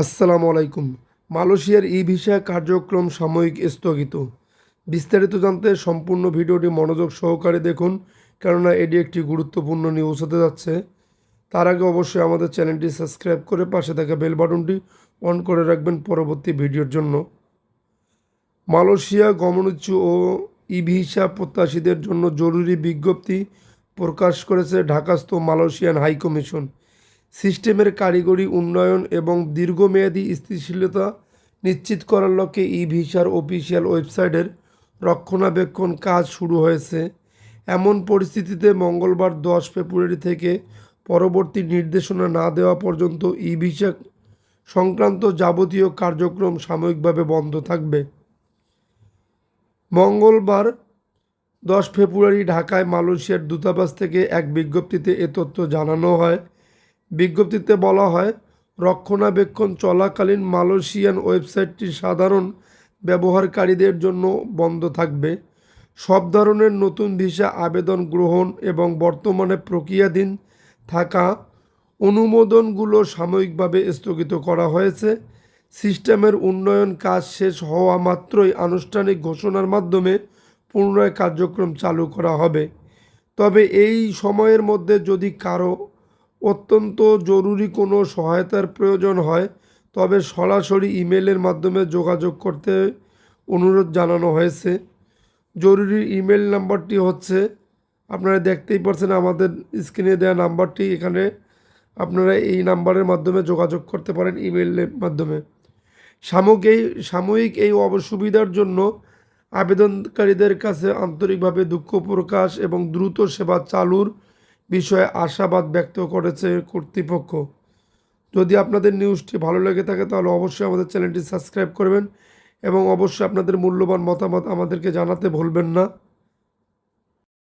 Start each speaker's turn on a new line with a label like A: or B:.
A: আসসালামু আলাইকুম। মালয়েশিয়ার ই ভিসা কার্যক্রম সাময়িক স্থগিত। বিস্তারিত জানতে সম্পূর্ণ ভিডিওটি মনোযোগ সহকারে দেখুন, কেননা এটি একটি গুরুত্বপূর্ণ নিউজ হতে যাচ্ছে। তার আগে অবশ্যই আমাদের চ্যানেলটি সাবস্ক্রাইব করে পাশে থাকা বেল বাটনটি অন করে রাখবেন পরবর্তী ভিডিওর জন্য। মালয়েশিয়া গমনোচ্ছু ও ই ভিসা প্রত্যাশীদের জন্য জরুরি বিজ্ঞপ্তি প্রকাশ করেছে ঢাকাস্থ মালয়েশিয়ান হাইকমিশন। কমিশন সিস্টেমের কারিগরি উন্নয়ন এবং দীর্ঘমেয়াদী স্থিতিশীলতা নিশ্চিত করার লক্ষ্যে ই ভিসার অফিসিয়াল ওয়েবসাইটের রক্ষণাবেক্ষণ কাজ শুরু হয়েছে। এমন পরিস্থিতিতে মঙ্গলবার দশ ফেব্রুয়ারি থেকে পরবর্তী নির্দেশনা না দেওয়া পর্যন্ত ই ভিসা সংক্রান্ত যাবতীয় কার্যক্রম সাময়িকভাবে বন্ধ থাকবে। মঙ্গলবার দশ ফেব্রুয়ারি ঢাকায় মালয়েশিয়ার দূতাবাস থেকে এক বিজ্ঞপ্তিতে এ তথ্য জানানো হয় বিজ্ঞপ্তিতে বলা হয়, রক্ষণাবেক্ষণ চলাকালীন মালয়েশিয়ান ওয়েবসাইটটি সাধারণ ব্যবহারকারীদের জন্য বন্ধ থাকবে। সব ধরনের নতুন ভিসা আবেদন গ্রহণ এবং বর্তমানে প্রক্রিয়াধীন থাকা অনুমোদনগুলো সাময়িকভাবে স্থগিত করা হয়েছে। সিস্টেমের উন্নয়ন কাজ শেষ হওয়া মাত্রই আনুষ্ঠানিক ঘোষণার মাধ্যমে পুনরায় কার্যক্রম চালু করা হবে। তবে এই সময়ের মধ্যে যদি কারও অত্যন্ত জরুরি কোনো সহায়তার প্রয়োজন হয়, তবে সরাসরি ইমেলের মাধ্যমে যোগাযোগ করতে অনুরোধ জানানো হয়েছে। জরুরি ইমেল নাম্বারটি হচ্ছে, আপনারা দেখতেই পারছেন আমাদের স্ক্রিনে দেওয়া নাম্বারটি, এখানে আপনারা এই নাম্বারের মাধ্যমে যোগাযোগ করতে পারেন ইমেলের মাধ্যমে। সাময়িক এই সাময়িক এই অসুবিধার জন্য আবেদনকারীদের কাছে আন্তরিকভাবে দুঃখ প্রকাশ এবং দ্রুত সেবা চালুর বিষয়ে আশাবাদ ব্যক্ত করেছে কর্তৃপক্ষ। যদি আপনাদের নিউজটি ভালো লেগে থাকে, তাহলে অবশ্যই আমাদের চ্যানেলটি সাবস্ক্রাইব করবেন এবং অবশ্যই আপনাদের মূল্যবান মতামত আমাদেরকে জানাতে ভুলবেন না।